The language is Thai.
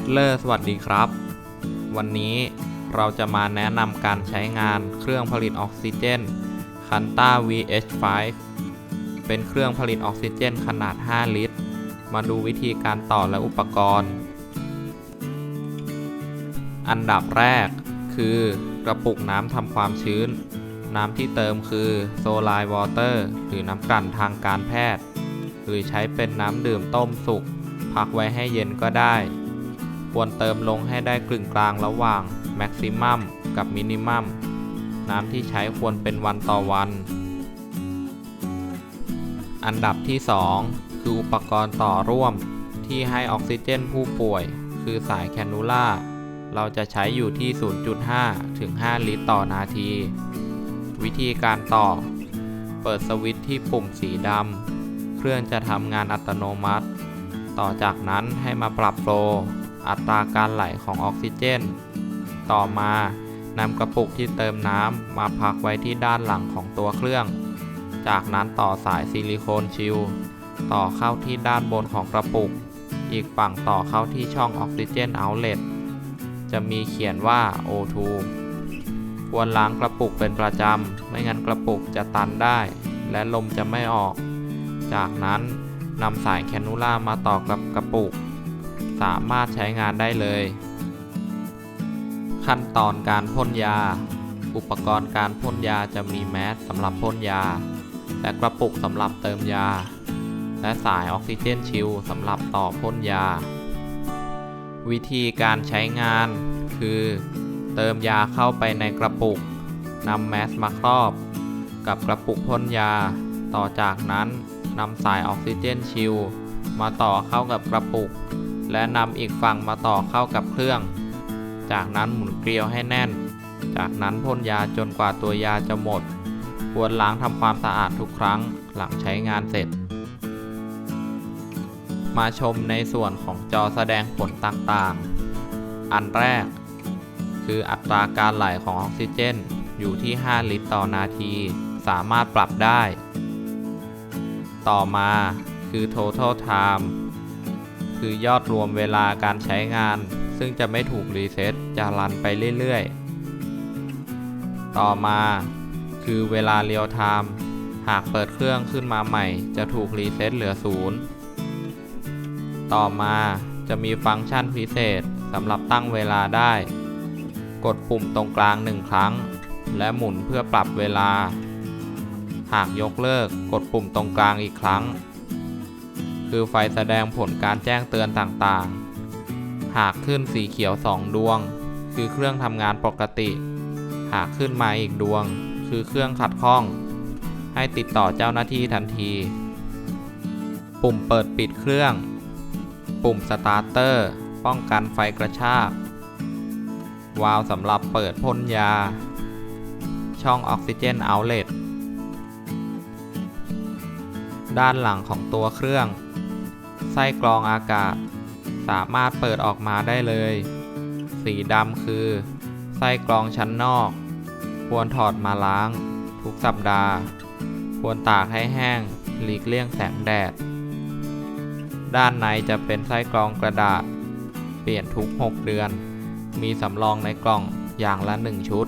ดเลอร์สวัสดีครับ วันนี้เราจะมาแนะนำการใช้งานเครื่องผลิตออกซิเจน c a n t a VH5 เป็นเครื่องผลิตออกซิเจนขนาด 5 ลิตร มาดูวิธีการต่อและอุปกรณ์ อันดับแรกคือกระปุกน้ำทำความชื้น น้ำที่เติมคือโซลายวอเตอร์หรือน้ำกลั่นทางการแพทย์ หรือใช้เป็นน้ำดื่มต้มสุกพักไว้ให้เย็นก็ได้ ควรเติมลงให้ได้กึ่งกลางระหว่างแม็กซิมัมกับมินิมัมน้ำที่ใช้ควรเป็นวันต่อวัน อันดับที่ 2 คืออุปกรณ์ต่อร่วมที่ให้ออกซิเจนผู้ป่วย คือสายแคนูล่า เราจะใช้อยู่ที่ 0.5 ถึง 5 ลิตรต่อนาที วิธีการต่อ เปิดสวิตช์ที่ปุ่มสีดำ เครื่องจะทำงานอัตโนมัติ ต่อจากนั้นให้มาปรับโฟล อัตราการไหลของออกซิเจน ต่อมานำกระปุกที่เติมน้ำมาพักไว้ที่ด้านหลังของตัวเครื่อง จากนั้นต่อสายซิลิโคนชิลต่อเข้าที่ด้านบนของกระปุก อีกฝั่งต่อเข้าที่ช่องออกซิเจนเอาเลตจะมีเขียนว่า O2 ควรล้างกระปุกเป็นประจำ ไม่งั้นกระปุกจะตันได้ และลมจะไม่ออก จากนั้นนำสายแคนูล่ามาต่อกับกระปุก สามารถใช้งานได้เลย ขั้นตอนการพ่นยา อุปกรณ์การพ่นยาจะมีแมสสำหรับพ่นยา และกระปุกสำหรับเติมยา และสายออกซิเจนชิลสำหรับต่อพ่นยา วิธีการใช้งานคือ เติมยาเข้าไปในกระปุกนำแมสมาครอบ กับกระปุกพ่นยา ต่อจากนั้นนำสายออกซิเจนชิลมาต่อเข้ากับกระปุก และนำอีกฝั่งมาต่อเข้ากับเครื่อง จากนั้นหมุนเกลียวให้แน่น จากนั้นพ่นยาจนกว่าตัวยาจะหมด ควรล้างทำความสะอาดทุกครั้งหลังใช้งานเสร็จ มาชมในส่วนของจอแสดงผลต่างๆ อันแรก คืออัตราการไหลของออกซิเจน อยู่ที่ 5 ลิตรต่อนาที สามารถปรับได้ ต่อมาคือ total time คือยอดรวมเวลาการใช้งาน ซึ่งจะไม่ถูกรีเซ็ตจะรันไปเรื่อยๆ ต่อมาคือเวลาเรียลไทม์หากเปิดเครื่องขึ้นมาใหม่ จะถูกรีเซ็ตเหลือศูนย์ต่อมาจะมีฟังก์ชันพิเศษสำหรับตั้งเวลาได้ กดปุ่มตรงกลางหนึ่งครั้ง และหมุนเพื่อปรับเวลา หากยกเลิกกดปุ่มตรงกลางอีกครั้ง คือไฟแสดงผลการแจ้งเตือนต่างๆ หากขึ้นสีเขียว 2 ดวง คือเครื่องทำงานปกติ หากขึ้นมาอีกดวง คือเครื่องขัดข้อง ให้ติดต่อเจ้าหน้าที่ทันที ปุ่มเปิดปิดเครื่อง ปุ่มสตาร์เตอร์ ป้องกันไฟกระชาก วาล์วสำหรับเปิดพ่นยา ช่องออกซิเจนเอาเลตด้านหลังของตัวเครื่อง ส้กรองอากาศ สามารถเปิดออกมาได้เลย สีดำคือ ไส้กรองชั้นนอก ควรถอดมาล้าง ทุกสัปดาห์ ควรตากให้แห้ง หลีกเลี่ยงแสงแดด ด้านในจะเป็นไส้กรองกระดาษ เปลี่ยนทุก 6 เดือน มีสำรองในกล่องอย่างละ 1 ชุด